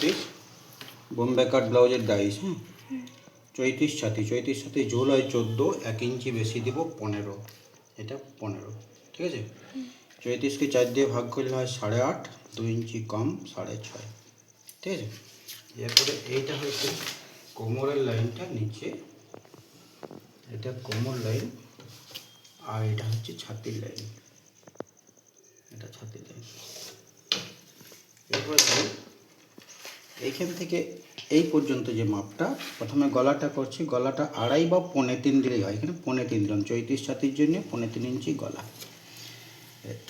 Piece Bombay কাট ব্লাউজের dice হ্যাঁ চৈত্রিশ ছাতি চৈত্রিশ ছাতি ঝোল হয় চোদ্দ, এক ইঞ্চি বেশি দিব পনেরো, এটা পনেরো, ঠিক আছে? চৈত্রিশকে চার দিয়ে ভাগ করলে হয় সাড়ে আট, দু ইঞ্চি কম সাড়ে ছয়, ঠিক আছে? এরপরে এইটা হচ্ছে কোমরের লাইনটা নিচে, এটা কোমর লাইন, আর এটা হচ্ছে ছাতির লাইন, এটা ছাতির লাইন। এরপরে এইখান থেকে এই পর্যন্ত যে মাপটা, প্রথমে গলাটা করছি, গলাটা আড়াই বা পৌনে তিন দিলেই হয়। এখানে পনে তিন দিলাম, চৈত্রিশ ছাতির জন্য পনে তিন ইঞ্চি গলা।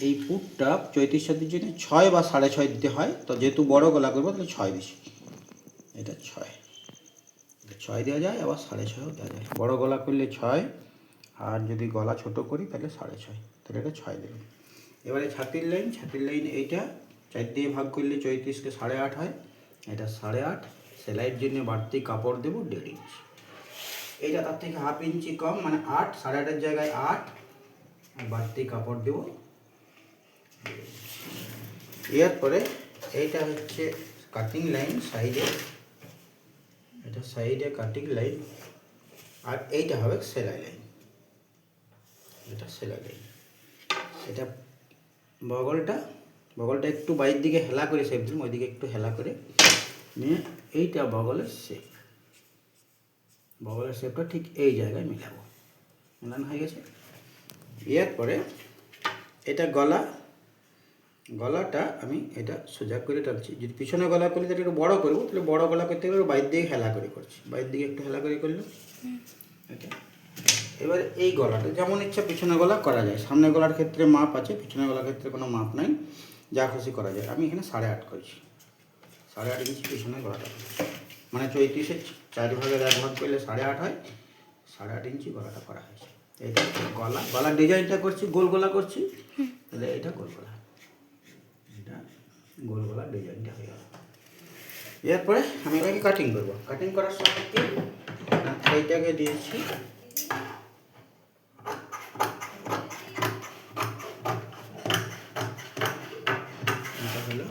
এই পুটটা চৈত্রিশ ছাতির জন্য ছয় বা সাড়ে ছয় দিতে হয়, তো যেহেতু বড় গলা করব, তাহলে ছয় বেশি। এটা ছয়। ছয় দেওয়া যায়, আবার সাড়ে ছয়ও দেওয়া যায়। বড় গলা করলে ছয়, আর যদি গলা ছোট করি, তাহলে সাড়ে ছয়। তাহলে এটা ছয় দেবেন এবারে ছাতির লাইন ছাতির লাইন এইটা, চার দিয়ে ভাগ করলে চৈত্রিশকে সাড়ে আট হয়। এটা সাড়ে আট, সেলাইয়ের জন্য বাড়তি কাপড় দেবো দেড় ইঞ্চি এইটা তার থেকে হাফ ইঞ্চি কম মানে আট, সাড়ে আটের জায়গায় আট বাড়তি কাপড় দেবো এরপরে এইটা হচ্ছে কাটিং লাইন সাইডে এটা সাইডে কাটিং লাইন আর এইটা হবে সেলাই লাইন এটা সেলাই লাইন এটা বগলটা বগলটা একটু বাইরের দিকে হেলা করে শেপ দিলাম, ওইদিকে একটু হেলা করে নিয়ে এইটা বগলের শেপ বগলের শেপটা ঠিক এই জায়গায় মিলাবো। মেলানো হয়ে গেছে। এরপরে এটা গলা গলাটা আমি এটা সোজা করে টানছি। যদি পিছনে গলা করি তাহলে একটু বড় করব। তাহলে বড় গলা করতে গেলে বাইরের দিকে হেলা করে করছি। বাইরের দিকে একটু হেলা করে করল এটা। এবার এই গলাটা যেমন ইচ্ছা পিছনে গলা করা যায়। সামনে গলার ক্ষেত্রে মাপ আছে পিছনে গলার ক্ষেত্রে কোনো মাপ নাই। যা খুশি করা যায়। আমি এখানে সাড়ে আট করছি। সাড়ে আট ইঞ্চি পিছনে গলাটা। মানে চৈত্রিশে চার ভাগের এক ভাগ করলে সাড়ে আট হয়, সাড়ে আট ইঞ্চি গলাটা করা হয়েছে। এইটা গলা, গলার ডিজাইনটা করছি, গোল গলা করছি, তাহলে এটা গোল গলা। এটা গোল গলার ডিজাইনটা হয়ে গেল। এরপরে আমি এটাকে কাটিং করব। কাটিং করার সময় এইটাকে দিয়েছি এটা হলো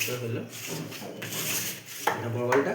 এটা হলো। এটা বড় এটা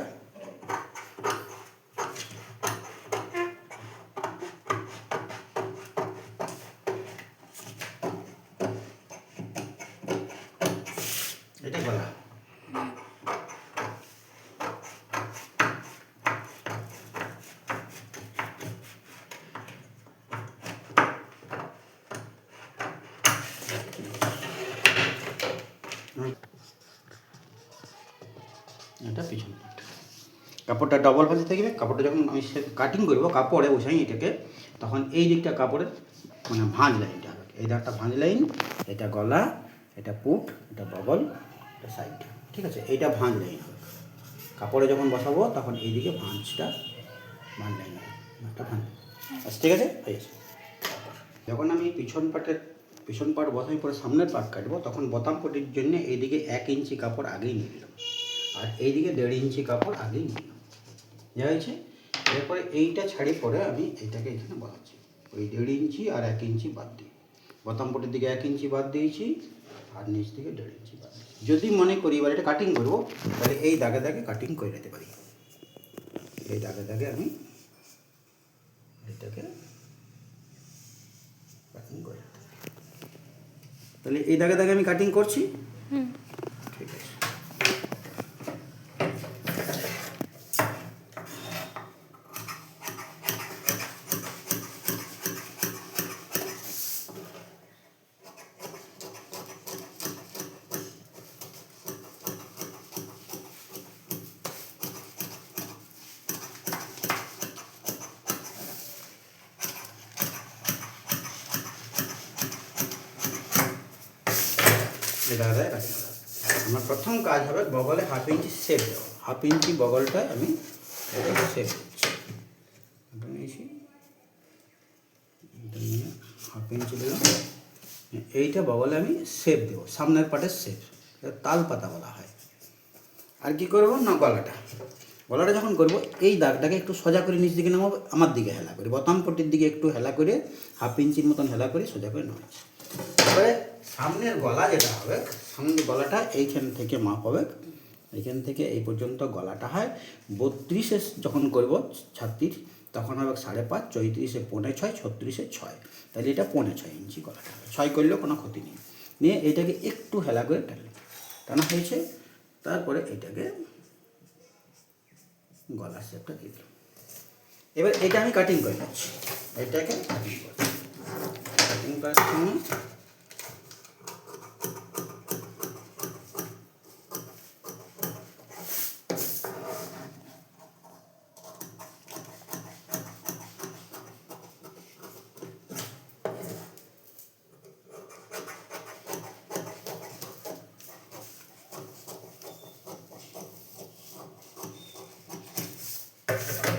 কাপড়টা ডবল ভাঁজে থাকবে, কাপড়টা যখন আমি কাটিং করব, কাপড়ে বসাই এটাকে, তখন এই দিকটা কাপড়ের মানে ভাঁজ লাইনটা হবে। এই ধারটা ভাঁজ লাইন এটা গলা, এটা পুট, এটা বগল, এটা সাইড ঠিক আছে? এইটা ভাঁজ লাইন হবে। কাপড়ে যখন বসাবো, তখন এইদিকে ভাঁজটা ভাঁজ লাইন হবে। একটা ভাঁজ। আচ্ছা ঠিক আছে? হয়ে গেছে। যখন আমি পিছন পাটের, পিছন পাট বসাই, পরে সামনের পাট কাটবো, তখন বোতাম পটির জন্য এইদিকে এক ইঞ্চি কাপড় আগেই নিয়ে নিলাম। আর এইদিকে দেড় ইঞ্চি কাপড় আগেই নিলাম। যা হয়েছে এরপরে এইটা ছাড়ি পরে আমি এইটাকে এখানে বসাচ্ছি ওই দেড় ইঞ্চি আর এক ইঞ্চি বাদ দিই বোতাম পটির দিকে এক ইঞ্চি বাদ দিয়েছি আর নিচ থেকে দেড় ইঞ্চি বাদ যদি মনে করি এবার এটা কাটিং করব, তাহলে এই দাগে দাগে কাটিং করে নিতে পারি। এই দাগে দাগে আমি এটাকে কাটিং করে তাহলে এই দাগে দাগে আমি কাটিং করছি ঠিক আছে এটা আদায় করা আমার প্রথম কাজ হবে বগলে হাফ ইঞ্চি সেপ দেওয়া। হাফ ইঞ্চি বগলটায় আমি সেপ দিচ্ছি হাফ ইঞ্চি দিলাম। এইটা বগলে আমি সেপ দেবো, সামনের পাটের সেপ তাল পাতা বলা হয়। আর কি করব না, গলাটা? গলাটা যখন করব, এই দাগটাকে একটু সোজা করে নিচ দিকে নামাবো, আমার দিকে হেলা করে। বোতাম পট্টির দিকে একটু হেলা করে, হাফ ইঞ্চির মতন হেলা করে সোজা করে নামাচ্ছি। এবারে সামনের গলা যেটা হবে, সামনের গলাটা এইখান থেকে মাপ হবে। এইখান থেকে এই পর্যন্ত গলাটা হয়। বত্রিশে যখন করব ছাত্রীর, তখন হবে সাড়ে পাঁচ, চৌত্রিশে পৌনে ছয়, ছত্রিশে ছয়। তাহলে এটা পৌনে ছয় ইঞ্চি গলাটা ছয় করলেও কোনো ক্ষতি নেই। নিয়ে এটাকে একটু হেলা করে টানলে টানা হয়েছে। তারপরে এটাকে গলার শেপটা দিয়ে দিলাম। এবার এটা আমি কাটিং করে নিচ্ছি। এটাকে কাটিং করছি। কাটিং করার সময়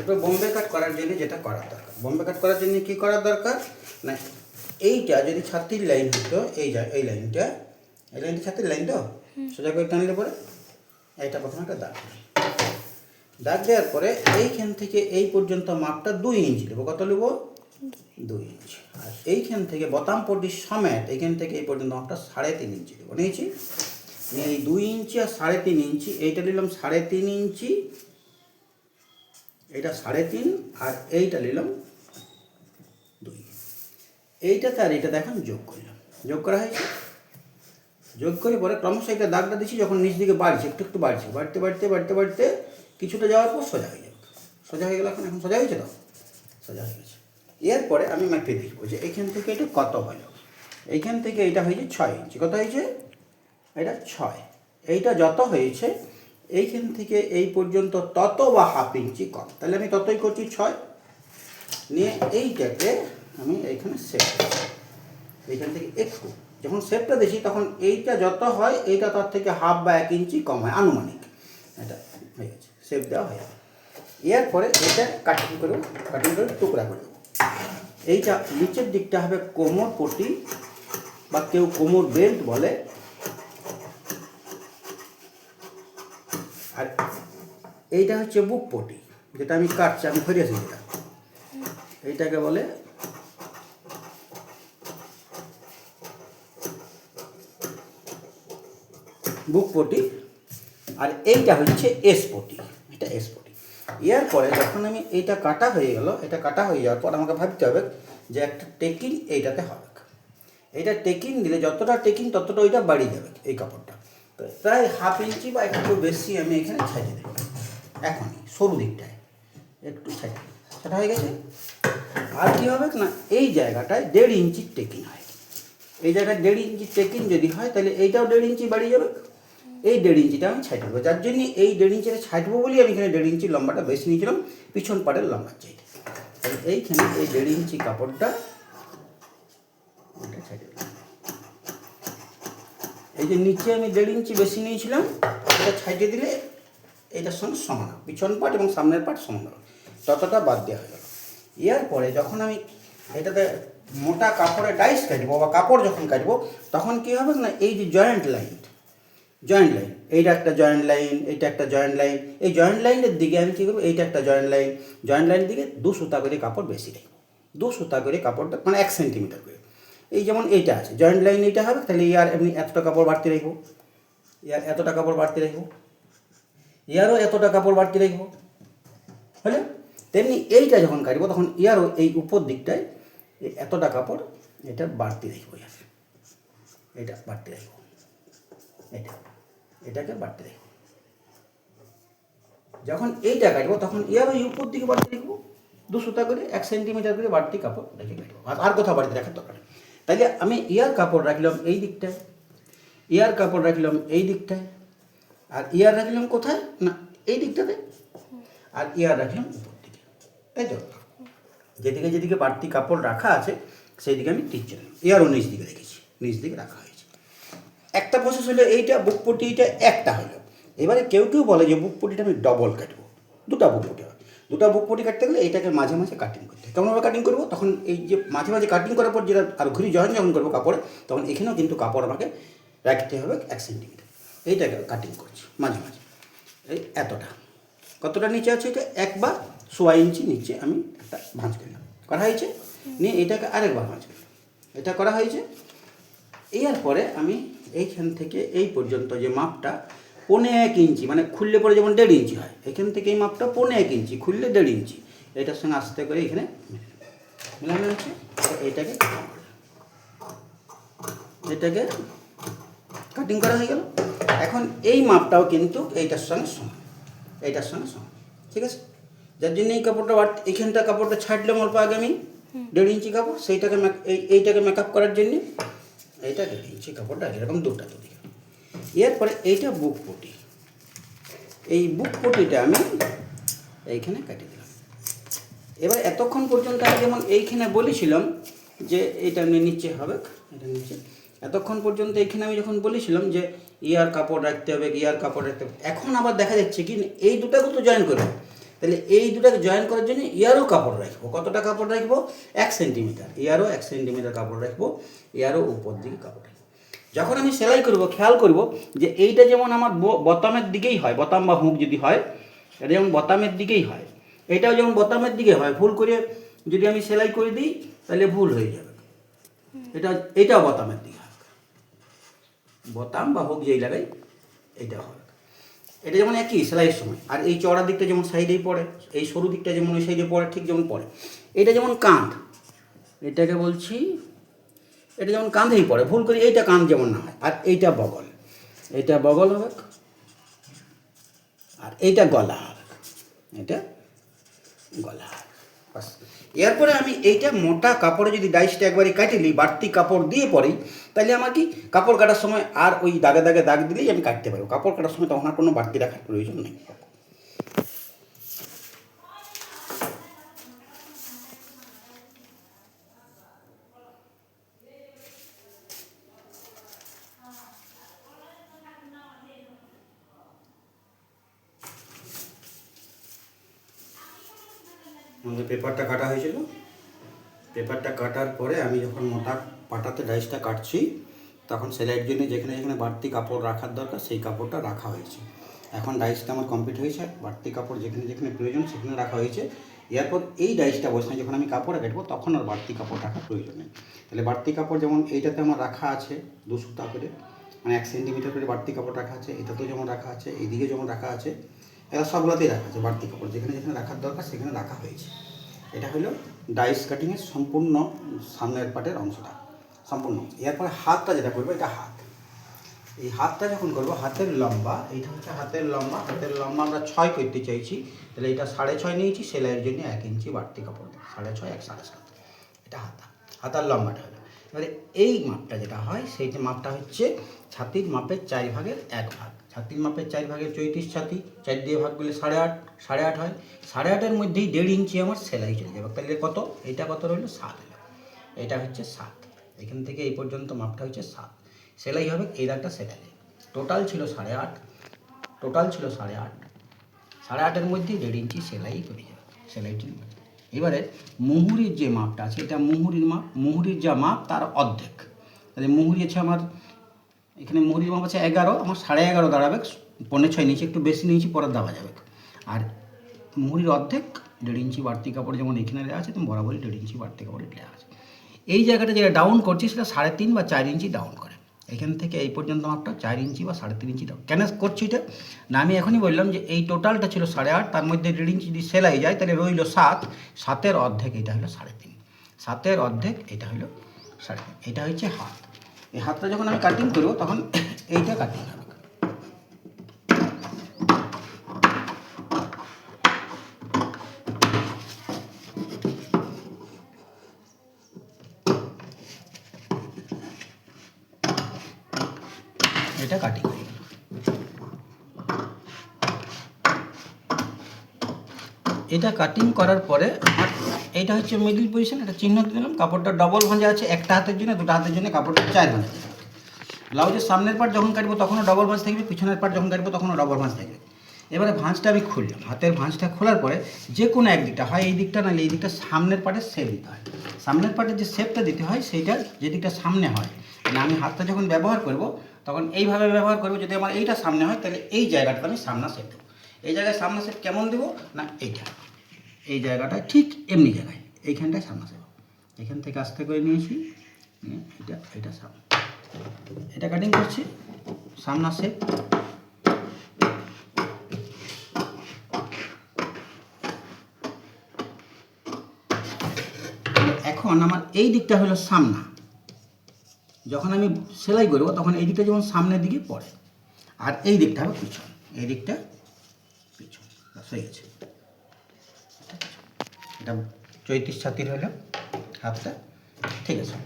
এবার বোম্বে কাট করার জন্য যেটা করার দরকার। বোম্বে কাট করার জন্য কি করার দরকার? না এইটা যদি ছাত্রীর লাইন হতো এই যা এই লাইনটা এই লাইনটা ছাত্রীর লাইন তো? সোজা করে টানলে পরে? এইটা প্রথমে একটা দাগ দাগ দেওয়ার পরে এইখান থেকে এই পর্যন্ত মাপটা দুই ইঞ্চি নেব। কত নেব? দুই ইঞ্চি আর এইখান থেকে বোতাম পট্টির সমেত এইখান থেকে এই পর্যন্ত মাপটা সাড়ে তিন ইঞ্চি দেবো নিয়েছি? নিয়ে এই দুই ইঞ্চি আর সাড়ে তিন ইঞ্চি এইটা নিলাম সাড়ে তিন ইঞ্চি এটা সাড়ে তিন আর এইটা নিলাম দুই। এইটাতে আর এইটাতে এখন যোগ করলাম। যোগ করা হয়েছে? যোগ করে পরে ক্রমশ এটা দাগটা দিচ্ছি, যখন নিচ দিকে বাড়ছে, একটু একটু বাড়ছে। বাড়তে বাড়তে বাড়তে বাড়তে কিছুটা যাওয়ার পর সোজা হয়ে যাবে সোজা হয়ে গেল এখন এখন সোজা হয়েছে তো? সোজা হয়ে গেছে। এরপরে আমি মাপিয়ে দেখব যে এইখান থেকে এটা কত হলো? এইখান থেকে এটা হয়েছে ছয় ইঞ্চি। কত হয়েছে? এটা ছয়। এইটা যত হয়েছে এইখান থেকে এই পর্যন্ত তত বা হাফ ইঞ্চি কম। তাহলে আমি ততই করছি ছয়। নিয়ে এইটাকে আমি এইখানে সেভ এইখান থেকে একটু। যখন সেভটা দিছি তখন এইটা যত হয়, এইটা তার থেকে হাফ বা এক ইঞ্চি কম হয়, আনুমানিক। এটা হয়ে গেছে। সেভ দেওয়া হয়ে যাবে এরপরে এটা কাটিং করে কাটিং করে টুকরা করে এইটা নিচের দিকটা হবে কোমর পটি, বা কেউ কোমর বেল্ট বলে। এইটা হচ্ছে বুক পটি, যেটা আমি কাটছি, আমি ফেরিয়েছি যেটা এইটাকে বলে বুক পটি, আর এইটা হচ্ছে এস পটি, এটা এস পটি। এর পরে যখন আমি এইটা কাটা হয়ে গেল, এটা কাটা হয়ে যাওয়ার পর আমাকে ভাবতে হবে যে একটা টেকিং এইটাতে হবে। এইটা টেকিং দিলে যতটা টেকিং ততটা ওইটা বাড়িয়ে যাবে এই কাপড়টা। তো প্রায় হাফ ইঞ্চি বা একটু বেশি আমি এখানে ছাইতে দেবো। এখনই, সরু দিকটায়। একটু ছাইতে সেটা হয়ে গেছে? আর কী হবে? না, এই জায়গাটায় দেড় ইঞ্চির টেকিং হয়। এই জায়গায় দেড় ইঞ্চি টেকিং যদি হয়, তাহলে এইটাও দেড় ইঞ্চি বাড়িয়ে যাবে। এই দেড় ইঞ্চিটা আমি ছাইট দেবো। যার জন্য এই দেড় ইঞ্চিটা ছাইটবো বলি আমি এখানে দেড় ইঞ্চি লম্বাটা বেশি নিয়েছিলাম। পিছন পাটের লম্বা চাইতে। এইখানে এই দেড় ইঞ্চি কাপড়টা। এই যে নিচে আমি দেড় ইঞ্চি বেশি নিয়েছিলাম, এটা ছাইটে দিলে এইটার সঙ্গে সমান পিছন পাট এবং সামনের পাট সমান হবে। ততটা বাদ দেওয়া হয়ে গেল। এর পরে যখন আমি এটাতে মোটা কাপড়ে ডাইস কাটবো বা কাপড় যখন কাটবো, তখন কী হবে না, এই যে জয়েন্ট লাইন জয়েন্ট লাইন এইটা একটা জয়েন্ট লাইন এইটা একটা জয়েন্ট লাইন এই জয়েন্ট লাইনের দিকে আমি কী করব, এইটা একটা জয়েন্ট লাইন জয়েন্ট লাইনের দিকে দু সুতা করে কাপড় বেশি রাখব দু সুতা করে কাপড়টা মানে এক সেন্টিমিটার করে। এই যেমন এইটা আছে জয়েন্ট লাইন এইটা হবে, তাহলে ইয়ার এমনি এতটা কাপড় বাড়তে রাখব ইয়ার এতটা কাপড় বাড়তে রাখব ইয়ারও এতটা কাপড় বাড়তি রাখব হলে? তেমনি এইটা যখন কাটবো, তখন ইয়ারও এই উপর দিকটায় এই এতটা কাপড় এটা বাড়তি রাখব ইয়ার। এটা বাড়তি রাখব এটা, এটাকে বাড়তে রাখব যখন এইটা কাটবো, তখন ইয়ার ওই উপর দিকে বাড়তে রাখব দু সুতা করে, এক সেন্টিমিটার করে বাড়তি কাপড় রেখে কাটবো। আর কোথাও বাড়িতে রাখার দরকার তাইলে আমি ইয়ার কাপড় রাখলাম এই দিকটায়। ইয়ার কাপড় রাখলাম এই দিকটায়। আর ইয়ার রাখলাম কোথায়? না, এই দিকটাতে। আর ইয়ার রাখলাম উপর দিকে। তাই তো? যেদিকে যেদিকে বাড়তি কাপড় রাখা আছে সেই দিকে আমি টিচ চলাম ইয়ারও নিচ দিকে রেখেছি নিচ দিকে রাখা হয়েছে। একটা প্রসেস হলো এইটা বুক পটিটা একটা হলো। এবারে কেউ কেউ বলে যে বুক পটিটা আমি ডবল কাটবো। দুটা বুক পটি হয়। দুটা বুক পটি কাটতে গেলে এইটাকে মাঝে মাঝে কাটিং করতে হয়। কেমনভাবে কাটিং করব? তখন এই যে মাঝে মাঝে কাটিং করার পর যেটা আর ঘুরি জয়েন যখন করব কাপড়ে, তখন এখানেও কিন্তু কাপড় আমাকে রাখতে হবে এক সেন্টিমিটার এইটাকে কাটিং করছি, মাঝে মাঝে। এই এতটা। কতটা নিচে আছে এটা? এক বা সোয়া ইঞ্চি নিচে আমি একটা ভাঁজ করলাম করা হয়েছে? নিয়ে এটাকে আরেকবার ভাঁজ করলাম এটা করা হয়েছে? এর পরে আমি এইখান থেকে এই পর্যন্ত যে মাপটা পৌনে এক ইঞ্চি মানে খুললে পরে যেমন দেড় ইঞ্চি হয়, এখান থেকে এই মাপটা পৌনে এক ইঞ্চি, খুললে দেড় ইঞ্চি। এটার সঙ্গে আস্তে করে এখানে এইটাকে এটাকে কাটিং করা হয়ে গেল। এখন এই মাপটাও কিন্তু এইটার সঙ্গে সমান। এইটার সঙ্গে সমান। ঠিক আছে? যার জন্য এই কাপড়টা বাড়তি এইখানটা কাপড়টা ছাড়লাম অল্প আগে আমি দেড় ইঞ্চি কাপড় সেইটাকে এইটাকে মেকআপ করার জন্যে এইটা দেড় ইঞ্চি কাপড়টা এরকম দুটা তো দিকে এরপরে এইটা বুক পটি। এই বুক পটিটা আমি এইখানে কাটিয়ে দিলাম। এবার এতক্ষণ পর্যন্ত আমি যেমন এইখানে বলেছিলাম যে এটা এমনি নিচে হবে এটা নিচে। এতক্ষণ পর্যন্ত এইখানে আমি যখন বলেছিলাম যে ইয়ার কাপড় রাখতে হবে, ইয়ার কাপড় রাখতে হবে। এখন আবার দেখা যাচ্ছে কি, এই দুটাকে তো জয়েন করবে। তাহলে এই দুটাকে জয়েন করার জন্য ইয়ারও কাপড় রাখব। কতটা কাপড় রাখব? এক সেন্টিমিটার ইয়ারও এক সেন্টিমিটার কাপড় রাখব, ইয়ারও উপর দিকে কাপড় রাখব। যখন আমি সেলাই করব, খেয়াল করব যে এইটা যেমন আমার বোতামের দিকেই হয়, বোতাম বা হুক যদি হয়, এটা যেমন বোতামের দিকেই হয়, এটাও যেমন বোতামের দিকে হয়, ভুল করে যদি আমি সেলাই করে দিই, তাহলে ভুল হয়ে যাবে। এটা, এটাও বোতামের দিকে বোতাম বা হুক যেই লাগাই, এটা হবে এটা যেমন একই সেলাইয়ের সময়। আর এই চড়ার দিকটা যেমন সাইডেই পড়ে, এই সরু দিকটা যেমন ওই সাইডে পড়ে, ঠিক যেমন পড়ে। এটা যেমন কাঁধ, এটাকে বলছি, এটা যেমন কাঁধেই পড়ে। ভুল করে, এইটা কাঁধ যেমন না হয়, আর এইটা বগল। এইটা বগল হবে, আর এইটা গলা হবে। এটা গলা হবে। এরপরে আমি এইটা মোটা কাপড়ে যদি ডাইসটা একবারই কাটি নিই, বাড়তি কাপড় দিয়ে পরেই তাহলে আমার কি কাপড় কাটার সময় আর ওই দাগে দাগে দাগ দিলেই আমি কাটতে পারব। কাপড় কাটার সময় তখন আর কোনো বাড়তি রাখার প্রয়োজন নেই। আমাদের পেপারটা কাটা হয়েছিল। পেপারটা কাটার পরে আমি যখন মোটা পাটাতে ডাইসটা কাটছি, তখন সেলাইয়ের জন্য যেখানে যেখানে বাড়তি কাপড় রাখার দরকার, সেই কাপড়টা রাখা হয়েছে। এখন ডাইসটা আমার কমপ্লিট হয়েছে, বাড়তি কাপড় যেখানে যেখানে প্রয়োজন সেখানে রাখা হয়েছে। এরপর এই ডাইসটা বসায়, যখন আমি কাপড় কাটবো, তখন আর বাড়তি কাপড় রাখার প্রয়োজন নেই। তাহলে বাড়তি কাপড় যেমন এইটাতে আমার রাখা আছে, দু সুতা করে মানে এক সেন্টিমিটার করে বাড়তি কাপড় রাখা আছে, এটাতেও যেমন রাখা আছে, এইদিকে যেমন রাখা আছে এরা সবগুলোতেই রাখা আছে, বাড়তি কাপড়। যেখানে যেখানে রাখার দরকার, সেখানে রাখা হয়েছে। এটা হলো ডাইস কাটিংয়ের সম্পূর্ণ সামনের পাটের অংশটা, সম্পূর্ণ। এরপরে হাতটা যেটা করব, এটা হাত। এই হাতটা যখন করব, হাতের লম্বা, এইটা হচ্ছে হাতের লম্বা। হাতের লম্বা আমরা ছয় করতে চাইছি, তাহলে এটা সাড়ে ছয় নিয়েছি, সেলাইয়ের জন্য এক ইঞ্চি বাড়তি কাপড় সাড়ে ছয়, এক সাড়ে সাত। এটা হাতা, হাতার লম্বাটা হলো। এবারে এই মাপটা যেটা হয়, সেই মাপটা হচ্ছে ছাতির মাপের চার ভাগের এক ভাগ। ছাতির মাপের চার ভাগের চৈত্রিশ ছাতি চার দিয়ে ভাগ করলে সাড়ে আট সাড়ে আট হয়। সাড়ে আটের মধ্যেই দেড় ইঞ্চি আমার সেলাই চলে যাবে তাহলে কত? এটা কত রইল? সাত এটা হচ্ছে সাত। এখান থেকে এই পর্যন্ত মাপটা হচ্ছে সাত। সেলাই হবে এই দাগটা সেলাই টোটাল ছিল সাড়ে আট। টোটাল ছিল সাড়ে আট। সাড়ে আটের মধ্যে দেড় ইঞ্চি সেলাই করে যাবে সেলাইটি এবারে মুহুরির যে মাপটা আছে, এটা মুহুরির মাপ মুহুরির যা মাপ, তার অর্ধেক। তাহলে মুহুরি আছে আমার এখানে মুহুরির মাপ আছে এগারো, আমার সাড়ে এগারো দাঁড়াবে, পনেরো ছয় নিচে, একটু বেশি নিয়েছি পরে দেওয়া যাবে। আর মুহুরির অর্ধেক, দেড় ইঞ্চি বাড়তি কাপড় যেমন এখানে দেওয়া আছে, তেমন বরাবরই দেড় ইঞ্চি বাড়তি কাপড় দেওয়া আছে। এই জায়গাটা যেটা ডাউন করছি, সেটা সাড়ে তিন বা চার ইঞ্চি ডাউন করে। এখান থেকে এই পর্যন্ত মাপটা চার ইঞ্চি বা সাড়ে তিন ইঞ্চি ডাউন কেন করছি এটা? না, আমি এখনই বললাম যে এই টোটালটা ছিল সাড়ে আট, তার মধ্যে দেড় ইঞ্চি যদি সেলাই যায়, তাহলে রইল সাত। সাতের অর্ধেক, এটা হলো সাড়ে তিন। সাতের অর্ধেক, এটা হলো সাড়ে তিন। এটা হচ্ছে হাত। এই হাতটা যখন আমি কাটিং করব, তখন এইটা কাটিং হবে। এটা কাটিং এটা কাটিং করার পরে এইটা হচ্ছে মিডিল পজিশন এটা চিহ্ন দিলাম, কাপড়টা ডবল ভাঁজা আছে, একটা হাতের জন্য, দুটো হাতের জন্য কাপড়টা চার ভাঁজা। ব্লাউজের সামনের পার্ট যখন কাটবো তখনও ডবল ভাঁজ থাকবে, পিছনের পার যখন কাটবো তখনও ডবল ভাঁজ থাকবে। এবারে ভাঁজটা আমি খুললাম। হাতের ভাঁজটা খোলার পরে যে কোনো এক দিকটা হয় এই দিকটা, নাহলে এই দিকটা সামনের পার্টের শেপ দিতে হয়। সামনের পার্টের যে শেপটা দিতে হয়, সেইটা যে দিকটা সামনে হয়। মানে আমি হাতটা যখন ব্যবহার করব, তখন এইভাবে ব্যবহার করব, যদি আমার এইটা সামনে হয়, তাহলে এই জায়গাটা আমি সামনা শেপ দেবো। এই জায়গায় সামনা সেট কেমন দেবো? না এইটা। এই জায়গাটা ঠিক এমনি জায়গায়। এইখানটায় সামনে সেট এখান থেকে আস্তে করে নিয়েছি। নিয়ে এটা এটা সামনে। এটা কাটিং করছি। সামনা এখন আমার এই দিকটা হলো সামনা। যখন আমি সেলাই করব, তখন এই দিকটা যেমন সামনের দিকে পড়ে। আর এই দিকটা হবে পিছন। এই দিকটা পিছন। হয়ে গেছে। এটা চৈত্রিশ ছাত্রীর হলো হাফটা। ঠিক আছে।